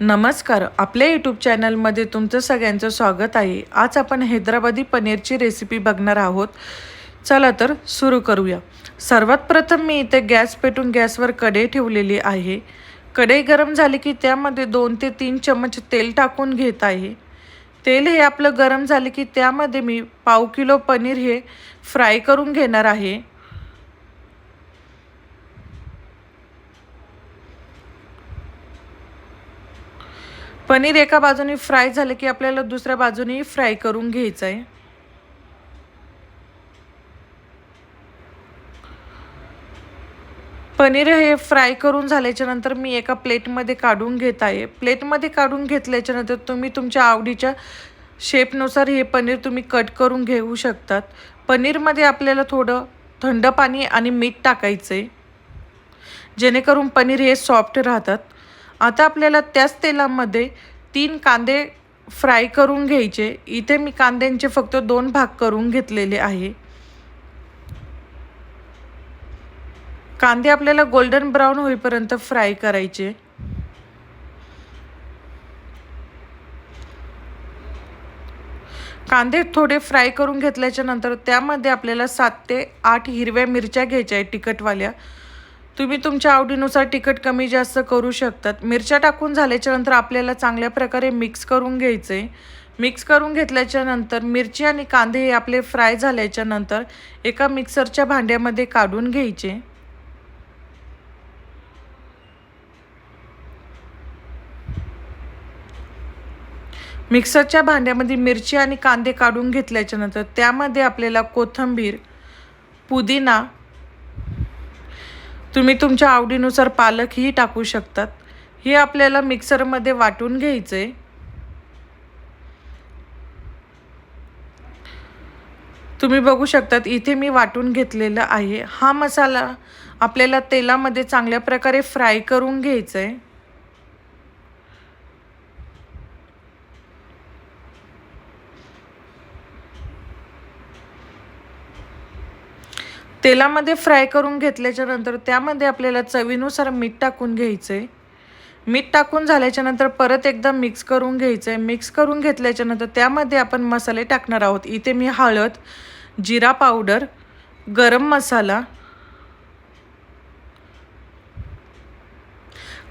नमस्कार आपल्या यूट्यूब चॅनलमध्ये तुमचं सगळ्यांचं स्वागत आहे. आज आपण हैदराबादी पनीरची रेसिपी बघणार आहोत. चला तर सुरू करूया. सर्वात प्रथम मी इथे गॅस पेटून गॅसवर कढई ठेवलेली आहे. कढई गरम झाली की त्यामध्ये दोन ते तीन चमच तेल टाकून घेत आहे. तेल हे आपलं गरम झाले की त्यामध्ये मी पाव किलो पनीर हे फ्राय करून घेणार आहे. पनीर एका बाजूने फ्राय झालं की आपल्याला दुसऱ्या बाजूने फ्राय करून घ्यायचं आहे पनीर हे फ्राय करून झाल्याच्यानंतर मी एका प्लेटमध्ये काढून घेत आहे. प्लेटमध्ये काढून घेतल्याच्यानंतर तुम्ही तुमच्या आवडीच्या शेपनुसार हे पनीर तुम्ही कट करून घेऊ शकतात. पनीरमध्ये आपल्याला थोडं थंड पाणी आणि मीठ टाकायचं आहे जेणेकरून पनीर हे सॉफ्ट राहतात. आता आपल्याला त्याच तेलामध्ये तीन कांदे फ्राय करून घ्यायचे. इथे मी कांद्यांचे फक्त दोन भाग करून घेतलेले आहे. कांदे आपल्याला गोल्डन ब्राऊन होईपर्यंत फ्राय करायचे. कांदे थोडे फ्राय करून घेतल्याच्या नंतर त्यामध्ये आपल्याला सात ते आठ हिरव्या मिरच्या घ्यायच्या आहेत तिखटवाल्या. तुम्ही तुमच्या आवडीनुसार तिखट कमी जास्त करू शकतात. मिरच्या टाकून झाल्याच्यानंतर आपल्याला चांगल्या प्रकारे मिक्स करून घ्यायचे. मिक्स करून घेतल्याच्या नंतर मिरची आणि कांदे हे आपले फ्राय झाल्याच्यानंतर एका मिक्सरच्या भांड्यामध्ये काढून घ्यायचे. मिक्सरच्या भांड्यामध्ये मिरची आणि कांदे काढून घेतल्याच्या नंतर त्यामध्ये आपल्याला कोथिंबीर पुदिना तुम्ही तुमच्या आवडीनुसार पालकही टाकू शकतात. हे आपल्याला मिक्सरमध्ये वाटून घ्यायचं आहे तुम्ही बघू शकतात इथे मी वाटून घेतलेलं आहे. हा मसाला आपल्याला तेलामध्ये चांगल्या प्रकारे फ्राय करून घ्यायचा आहे तेलामध्ये फ्राय करून घेतल्याच्या नंतर त्यामध्ये आपल्याला चवीनुसार मीठ टाकून घ्यायचं. आहे मीठ टाकून झाल्याच्यानंतर परत एकदा मिक्स करून घ्यायचं. आहे मिक्स करून घेतल्याच्या नंतर त्यामध्ये आपण मसाले टाकणार आहोत. इथे मी हळद जिरा पावडर गरम मसाला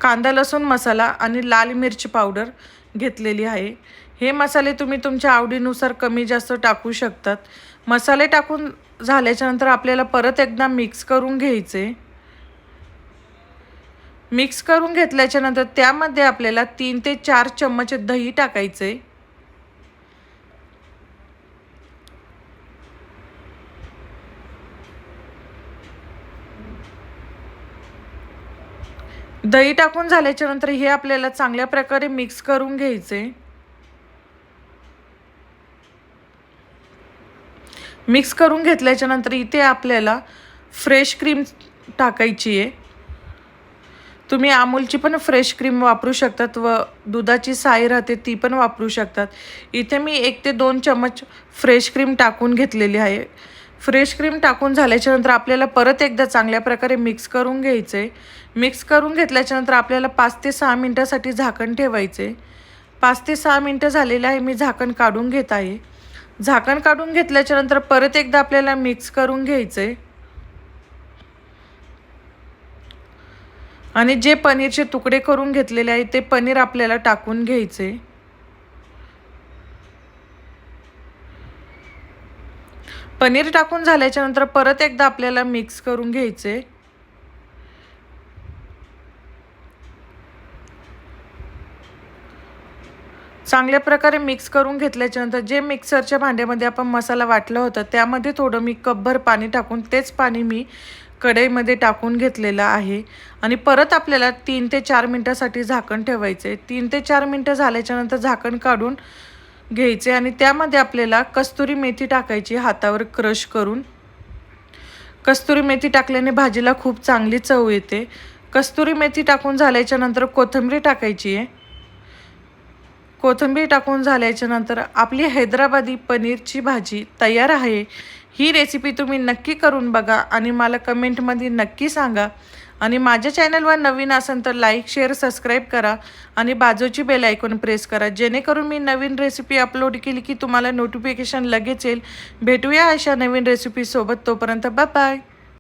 कांदा लसूण मसाला आणि लाल मिरची पावडर घेतलेली आहे. हे मसाले तुम्ही तुमच्या आवडीनुसार कमी जास्त टाकू शकतात. मसाले टाकून झाल्याच्यानंतर आपल्याला परत एकदा मिक्स करून घ्यायचे. मिक्स करून घेतल्याच्यानंतर त्यामध्ये आपल्याला तीन ते चार चम्मच दही टाकायचे. दही टाकून झाल्याच्यानंतर हे आपल्याला चांगल्या प्रकारे मिक्स करून घ्यायचे. मिक्स करून घेतल्याच्यानंतर इथे आपल्याला फ्रेश क्रीम टाकायची आहे. तुम्ही अमूलची पण फ्रेश क्रीम वापरू शकतात व दुधाची साई राहते ती पण वापरू शकतात. इथे मी एक ते दोन चमच फ्रेश क्रीम टाकून घेतलेली आहे. फ्रेश क्रीम टाकून झाल्याच्यानंतर आपल्याला परत एकदा चांगल्या प्रकारे मिक्स करून घ्यायचं आहे मिक्स करून घेतल्याच्यानंतर आपल्याला पाच ते सहा मिनटासाठी झाकण ठेवायचे पाच ते सहा मिनटं झालेलं आहे मी झाकण काढून घेत आहे. झाकण काढून घेतल्याच्यानंतर परत एकदा आपल्याला मिक्स करून घ्यायचं. आहे आणि जे पनीरचे तुकडे करून घेतलेले आहे ते पनीर आपल्याला टाकून घ्यायचे. पनीर टाकून झाल्याच्यानंतर परत एकदा आपल्याला मिक्स करून घ्यायचे. चांगल्या प्रकारे मिक्स करून घेतल्याच्यानंतर जे मिक्सरच्या भांड्यामध्ये आपण मसाला वाटलं होतं त्यामध्ये थोडं मी कपभर पाणी टाकून तेच पाणी मी कढईमध्ये टाकून घेतलेलं आहे. आणि परत आपल्याला तीन ते चार मिनटासाठी झाकण ठेवायचे तीन ते चार मिनटं झाल्याच्यानंतर झाकण काढून घ्यायचे आणि त्यामध्ये आपल्याला कस्तुरी मेथी टाकायची हातावर क्रश करून. कस्तुरी मेथी टाकल्याने भाजीला खूप चांगली चव येते. कस्तुरी मेथी टाकून झाल्याच्यानंतर कोथिंबीर टाकायची आहे. कोथिंबीर टाकून झाल्याच्यानंतर आपली हैदराबादी पनीरची भाजी तयार आहे. ही रेसिपी तुम्ही नक्की करून बघा आणि मला कमेंटमध्ये नक्की सांगा. आणि माझ्या चॅनलवर नवीन असेल तर लाईक शेअर सबस्क्राईब करा आणि बाजूची बेल आयकॉन प्रेस करा. जेणेकरून मी नवीन रेसिपी अपलोड केली की तुम्हाला नोटिफिकेशन लगेच येईल. भेटूया अशा नवीन रेसिपीसोबत तोपर्यंत बाय बाय